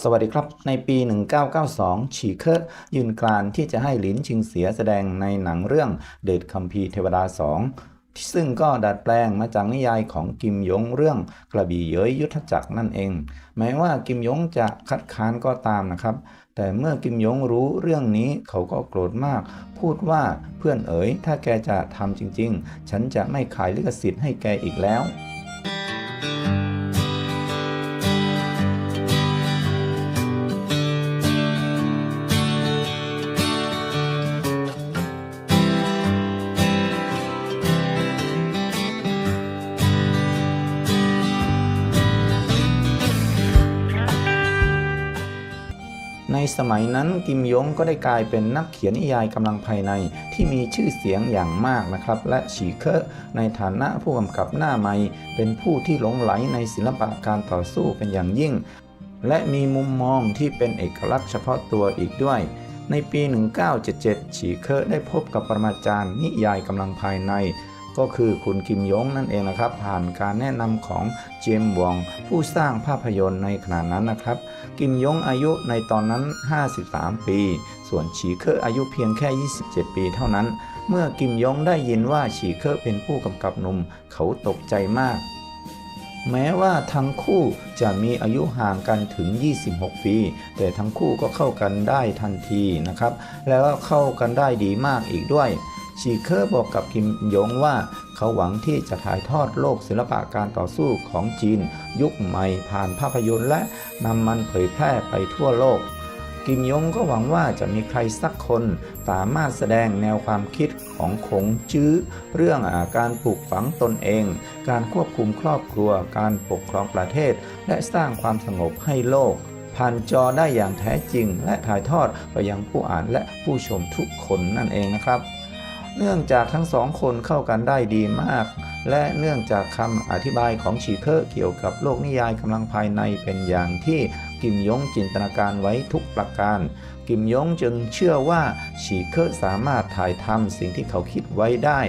สวัสดีครับ ในปี 1992 ฉีเคอะยืนกรานที่จะให้หลินชิงเสียแสดงในหนังเรื่องเดชคัมภีร์เทวดาสองซึ่งก็ดัดแปลงมาจากนิยายของกิมยงเรื่องกระบี่เย้ยยุทธจักรนั่นเอง แม้ว่ากิมยงจะคัดค้านก็ตามนะครับ แต่เมื่อกิมยงรู้เรื่องนี้เขาก็โกรธมาก พูดว่าเพื่อนเอ๋ย ถ้าแกจะทำจริง ๆ ฉันจะไม่ขายลิขสิทธิ์ให้แกอีกแล้วใน สมัยนั้นกิมยงก็ได้กลายเป็นนักเขียนนิยายกำลังภายในที่มีชื่อเสียงอย่างมากนะครับ และฉีเคอในฐานะผู้กำกับหน้าใหม่ เป็นผู้ที่หลงไหลในศิลปะการต่อสู้เป็นอย่างยิ่ง และมีมุมมองที่เป็นเอกลักษณ์เฉพาะตัวอีกด้วยในปี 1977 ฉีเคอได้พบกับปรมาจารย์นิยายกำลังภายใน ก็คือคุณกิมยงนั่นเองนะครับ ผ่านการแนะนำของเจมส์วองผู้สร้างภาพยนตร์ในขณะนั้นนะครับ กิมยงอายุในตอนนั้น 53 ปี ส่วนฉีเคอะอายุเพียงแค่ 27 ปีเท่านั้น เมื่อกิมยงได้ยินว่าฉีเคอะเป็นผู้กำกับหนุ่มเขาตกใจมากแม้ว่าทั้งคู่จะมีอายุห่างกันถึง 26 ปี แต่ทั้งคู่ก็เข้ากันได้ทันทีนะครับ แล้วก็เข้ากันได้ดีมากอีกด้วย ชีเคอร์บอกกับกิมยงว่า เขาหวังที่จะถ่ายทอดโลกศิลปะการต่อสู้ของจีน ยุคใหม่ผ่านภาพยนตร์และนำมันเผยแพร่ไปทั่วโลกกิมยงก็หวังว่าจะมีใครสักคนสามารถแสดงแนวความคิดของคงจื้อ เรื่องอาการปลูกฝังตนเอง การควบคุมครอบครัว การปกครองประเทศ และสร้างความสงบให้โลก ผ่านจอได้อย่างแท้จริง และถ่ายทอดไปยังผู้อ่านและผู้ชมทุกคนนั่นเองนะครับ เนื่องจากทั้งสองคนเข้ากันได้ดีมาก และเนื่องจากคำอธิบายของชีเคอร์เกี่ยวกับโลกนิยายกำลังภายในเป็นอย่างที่กิมยงจินตนาการไว้ทุกประการ กิมยงจึงเชื่อว่าชีเคอร์สามารถถ่ายทำสิ่งที่เขาคิดไว้ได้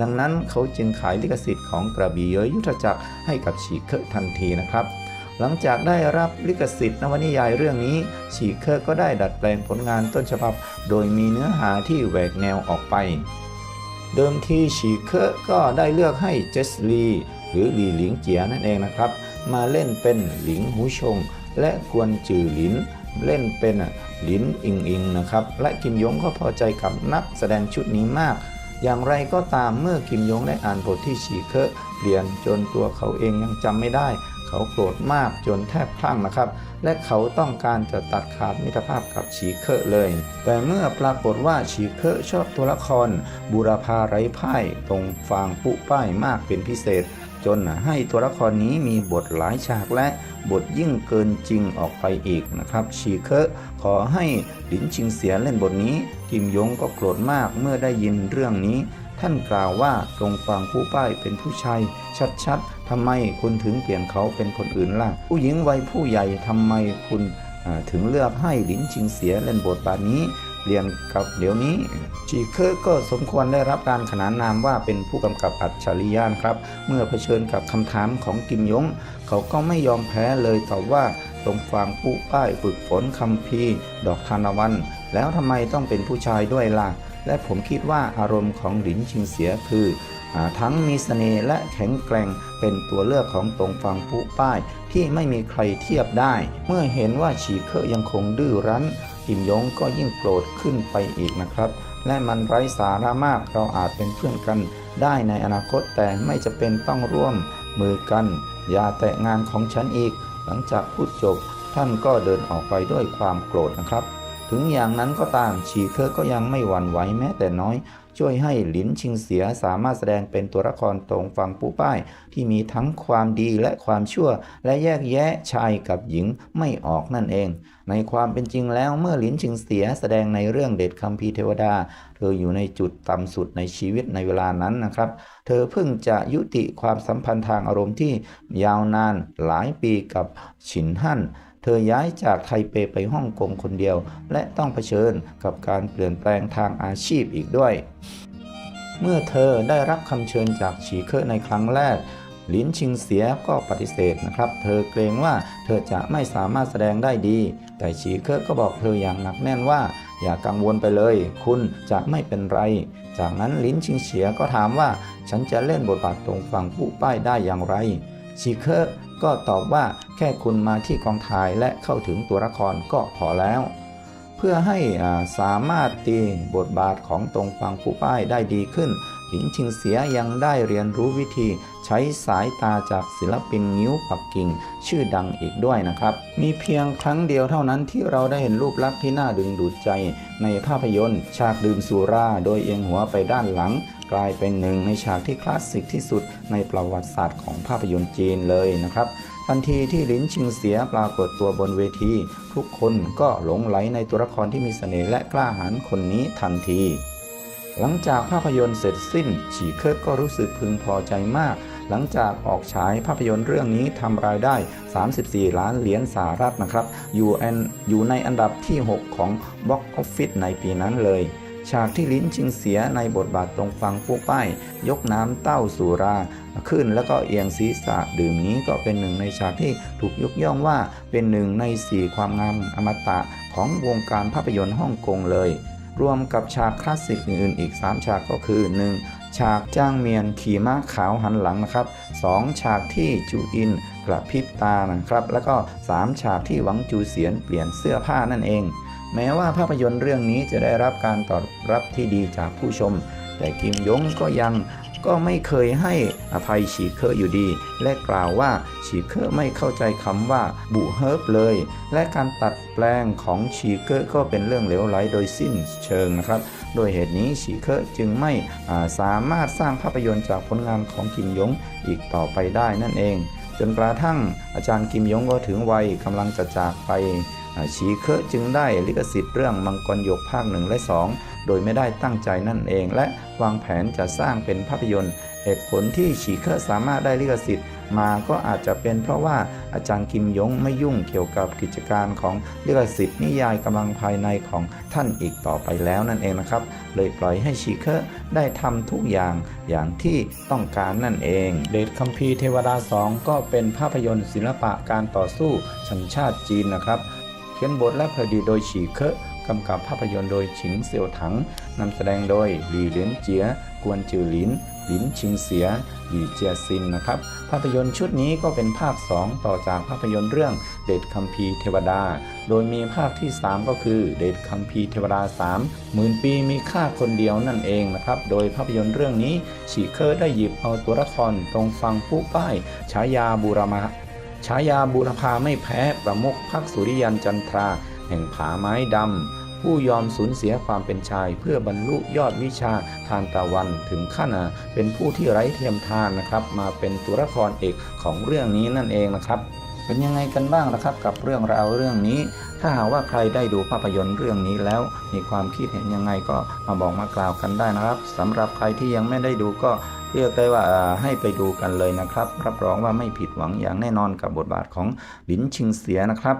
ดังนั้นเขาจึงขายลิขสิทธิ์ของกระบี่เยยยุทธจักรให้กับชีเคอร์ทันทีนะครับหลังจากได้รับลิขสิทธิ์นวนิยายเรื่องนี้ ฉีเคอร์ก็ได้ดัดแปลงผลงานต้นฉบับ โดยมีเนื้อหาที่แหวกแนวออกไป เดิมทีฉีเคอก็ได้เลือกให้เจสลีหรือหลีหลิงเจียนั่นเองนะครับ มาเล่นเป็นหลิงหูชง และกวนจือหลินเล่นเป็นหลินอิงอิงนะครับ และกิมยงก็พอใจกับนักแสดงชุดนี้มาก อย่างไรก็ตามเมื่อกิมยงได้อ่านบทที่ฉีเคอร์เปลี่ยนจนตัวเขาเองยังจำไม่ได้ เขาโกรธมากจนแทบคลั่งนะครับ และเขาต้องการจะตัดขาดมิตรภาพกับฉีเคอร์เลย แต่เมื่อปรากฏว่าฉีเคอร์ชอบตัวละครบูรพาไร้พ่ายตรงฟางปุป้ายมากเป็นพิเศษ จนให้ตัวละครนี้มีบทหลายฉากและบทยิ่งเกินจริงออกไปอีกนะครับชีเคอร์ขอให้หลินชิงเสียเล่นบทนี้กิมยงก็โกรธมากเมื่อได้ยินเรื่องนี้ ท่านกล่าวว่าตรงฟางผู้ป้ายเป็นผู้ชายชัดๆ ทำไมคุณถึงเปลี่ยนเขาเป็นคนอื่นล่ะ ผู้หญิงวัยผู้ใหญ่ทำไมคุณถึงเลือกให้หลินชิงเสียเล่นบทบาทนี้เรียนกับเดี๋ยวนี้ชีเคอร์ก็สมควรได้รับการขนานนามว่าเป็นผู้กำกับอัจฉริยะครับ เมื่อเผชิญกับคำถามของกิมยง เขาก็ไม่ยอมแพ้เลยตอบว่าตรงฟางผู้ป้ายฝึกฝนคำพีดอกทานวัน แล้วทำไมต้องเป็นผู้ชายด้วยล่ะ และผมคิดว่าอารมณ์ของหลินชิงเสียคือ ทั้งมีเสน่ห์และแข็งแกร่งเป็นตัวเลือกของตรงฟังผู้ป้ายที่ไม่มีใครเทียบได้ เมื่อเห็นว่าฉีเคอยังคงดื้อรั้นกิมยงก็ยิ่งโกรธขึ้นไปอีกนะครับ และมันไร้สาระมากเราอาจเป็นเพื่อนกัน ได้ในอนาคตแต่ไม่จะเป็นต้องร่วมมือกัน อย่าแตะงานของฉันอีก หลังจากพูดจบ ท่านก็เดินออกไปด้วยความโกรธนะครับ ถึงอย่างนั้นก็ตามฉีเคอร์ก็ยังไม่หวั่นไหวแม้แต่น้อย ช่วยให้หลินชิงเสียสามารถแสดงเป็นตัวละครตรงฟังปูป้าย ที่มีทั้งความดีและความชั่ว และแยกแยะชายกับหญิงไม่ออกนั่นเอง ในความเป็นจริงแล้วเมื่อหลินชิงเสียแสดงในเรื่องเด็ดคัมภีร์เทวดา เธออยู่ในจุดต่ำสุดในชีวิตในเวลานั้นนะครับ เธอเพิ่งจะยุติความสัมพันธ์ทางอารมณ์ที่ยาวนานหลายปีกับฉินฮั่น เธอย้ายจากไทเปไปฮ่องกงคนเดียว และต้องเผชิญกับการเปลี่ยนแปลงทางอาชีพอีกด้วย เมื่อเธอได้รับคำเชิญจากฉีเคอร์ในครั้งแรกลินชิงเสียก็ปฏิเสธนะครับ เธอเกรงว่าเธอจะไม่สามารถแสดงได้ดี แต่ฉีเคอก็บอกเธออย่างหนักแน่นว่า อย่ากังวลไปเลย คุณจะไม่เป็นไร จากนั้นลินชิงเสียก็ถามว่า ฉันจะเล่นบทบาทตรงฝั่งผู้ป้ายได้อย่างไรฉีเคอ ก็ตอบว่าแค่คุณมาที่กองถ่ายและเข้าถึงตัวละครก็พอแล้ว เพื่อให้สามารถตีบทบาทของตรงฟังผู้ป้ายได้ดีขึ้นหลินชิงเสียยังได้เรียนรู้วิธี ใช้สายตาจากศิลปินงิ้วปักกิ่ง ชื่อดังอีกด้วยนะครับ มีเพียงครั้งเดียวเท่านั้นที่เราได้เห็นรูปลักษณ์ที่น่าดึงดูดใจในภาพยนตร์ ฉากดื่มสุราโดยเอียงหัวไปด้านหลัง กลายเป็นหนึ่งในฉากที่คลาสสิกที่สุดในประวัติศาสตร์ของภาพยนตร์จีนเลยนะครับ ทันทีที่ลิ้นชิงเสียปรากฏตัวบนเวที ทุกคนก็หลงไหลในตัวละครที่มีเสน่ห์และกล้าหาญคนนี้ทันทีหลังจากภาพยนตร์เสร็จสิ้น ฉีเคิร์ก็รู้สึกพึงพอใจมาก หลังจากออกฉายภาพยนตร์เรื่องนี้ทำรายได้ 34 ล้านเหรียญสหรัฐนะครับอยู่อยู่ในอันดับที่ 6 ของ Box Office ในปีนั้นเลย ฉากที่ลิ้นชิงเสียในบทบาทตรงฟังผู้ป้าย ยกน้ำเต้าสุราขึ้นแล้วก็เอียงศีรษะดื่มนี้ก็เป็นหนึ่งในฉากที่ถูกยกย่องว่าเป็นหนึ่งในสี่ความงามอมตะของวงการภาพยนตร์ฮ่องกงเลย รวมกับฉากคลาสสิกอื่นๆอีก 3 ฉากก็คือ 1. ฉากจ้างเมียนขี่ม้าขาวหันหลังนะครับ 2. ฉากที่จูอินกระพริบตานะครับ แล้วก็ 3 ฉากที่หวังจูเสียนเปลี่ยนเสื้อผ้านั่นเอง แม้ว่าภาพยนตร์เรื่องนี้จะได้รับการตอบรับที่ดีจากผู้ชม แต่กิมยงก็ยังก็ไม่เคยให้อภัยฉีเคอร์อยู่ดี และกล่าวว่าฉีเคอร์ไม่เข้าใจคำว่าบุเฮิร์บเลย และการตัดแปลงของฉีเคอร์ก็เป็นเรื่องเหลวไหลโดยสิ้นเชิงนะครับ โดยเหตุนี้ฉีเคอร์จึงไม่าสามารถสร้างภาพยนตร์จากผลงานของกิมยงอีกต่อไปได้นั่นเอง จนกระทั่งอาจารย์กิมยงก็ถึงวัยกำลังจะจากไป ฉีเคอจึงได้ลิขสิทธิ์เรื่องมังกรหยกภาคหนึ่งและ 2 โดยไม่ได้ตั้งใจนั่นเอง และวางแผนจะสร้างเป็นภาพยนตร์เหตุผลที่ฉีเคอสามารถได้ลิขสิทธิ์มาก็อาจจะเป็นเพราะว่าอาจารย์กิมยงไม่ยุ่งเกี่ยวกับกิจการของลิขสิทธิ์นิยายกำลังภายในของท่านอีกต่อไปแล้วนั่นเองนะครับ เลยปล่อยให้ฉีเคอะได้ทำทุกอย่างอย่างที่ต้องการนั่นเอง เดชคัมภีร์เทวดา2ก็เป็นภาพยนตร์ศิลปะการต่อสู้สัญชาติจีนนะครับ ขียนบทและผลิตโดยฉีเคอะกำกับภาพยนตร์โดยฉิงเซียวถังนำแสดงโดยหลี่เหลียนเจีย กวนจือหลินหลินชิงเสียหลี่เจียซินนะครับ ภาพยนตร์ชุดนี้ก็เป็นภาค 2 ต่อจากภาพยนตร์เรื่องเดชคัมภีร์เทวดา โดยมีภาคที่ 3 ก็คือเดชคัมภีร์เทวดา3หมื่นปีมีค่าคนเดียวนั่นเองนะครับ โดยภาพยนตร์เรื่องนี้ฉีเคอร์ได้หยิบเอาตัวละครตรงฟังผู้ป้ายฉายาบูรมา ฉายาบุรพาไม่แพ้ประมุขพักสุริยันจันทรา แห่งผาไม้ดำ ผู้ยอมสูญเสียความเป็นชาย เพื่อบรรลุยอดวิชาทานตะวันถึงขั้นเป็นผู้ที่ไร้เทียมทานนะครับ มาเป็นตัวละครเอกของเรื่องนี้นั่นเองนะครับ เป็นยังไงกันบ้างนะครับกับเรื่องราวเรื่องนี้ ถ้าหากว่าใครได้ดูภาพยนตร์เรื่องนี้แล้ว มีความคิดเห็นยังไงก็มาบอกมากล่าวกันได้นะครับสำหรับใครที่ยังไม่ได้ดูก็เรียกได้ว่าอ่าให้ไปดูกันเลยนะครับ รับรองว่าไม่ผิดหวังอย่างแน่นอนกับบทบาทของหลินชิงเสียนะครับ